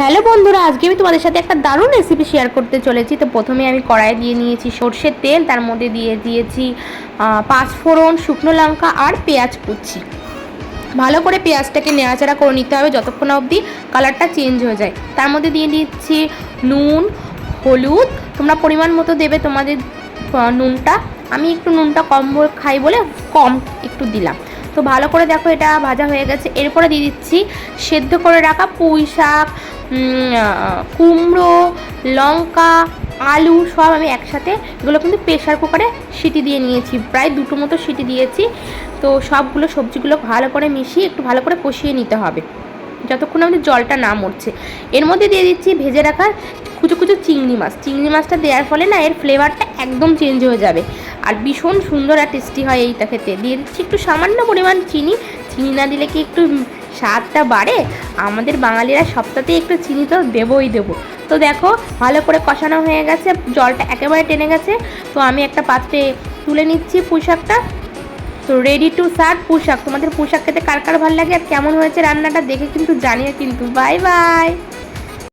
Hello বন্ধুরা, আজকে আমি তোমাদের সাথে একটা দারুণ রেসিপি শেয়ার করতে চলেছি। তো প্রথমে আমি কড়াই দিয়ে নিয়েছি সর্ষের তেল, তার মধ্যে দিয়ে দিয়েছি পাঁচফোড়ন শুকনো লঙ্কা আর পেঁয়াজ কুচি। ভালো করে পেঁয়াজটাকে নেড়াচাড়া করে নিতে হবে যতক্ষণ অবধি কালারটা চেঞ্জ হয়ে যায়। তার মধ্যে দিয়ে দিচ্ছি নুন, হলুদ। তোমরা পরিমাণ মতো দেবে, তোমাদের নুনটা। আমি একটু নুনটা কম খাই বলে কম একটু দিলাম। তো ভালো করে দেখো এটা ভাজা হয়ে গেছে। এরপরে দিয়ে দিচ্ছি সেদ্ধ করে রাখা পুঁই শাক কুমড়ো, লঙ্কা, আলু সব আমি একসাথে এগুলো কিন্তু প্রেশার কুকারে সিটি দিয়ে নিয়েছি। প্রায় দুটো মতো সিটি দিয়েছি। তো সবগুলো সবজিগুলো ভালো করে মিশিয়ে একটু ভালো করে কষিয়ে নিতে হবে। যতক্ষণ আমাদের জলটা না মরছে। এর মধ্যে দিয়ে দিচ্ছি ভেজে রাখা কুচো কুচো চিংড়ি মাছ। চিংড়ি মাছটা দেওয়ার ফলে না এর ফ্লেভারটা একদম চেঞ্জ হয়ে যাবে। আর ভীষণ সুন্দর আর টেস্টি হয় এইটা খেতে। দিয়ে দিচ্ছি একটু সামান্য পরিমাণ চিনি। চিনি না দিলে কি একটু স্বাদটা বাড়ে, আমাদের বাঙালিরা সপ্তাহতে একটু চিনি তো দেবই দেবো। তো দেখো, ভালো করে কষানো হয়ে গেছে, জলটা একেবারে টেনে গেছে। তো আমি একটা পাত্রে তুলে নিচ্ছি পোশাকটা তো রেডি টু সার্ভ পোশাক তোমাদের পোশাক খেতে কার কার ভালো লাগে আর কেমন হয়েছে রান্নাটা দেখে কিন্তু জানিও কিন্তু। Bye bye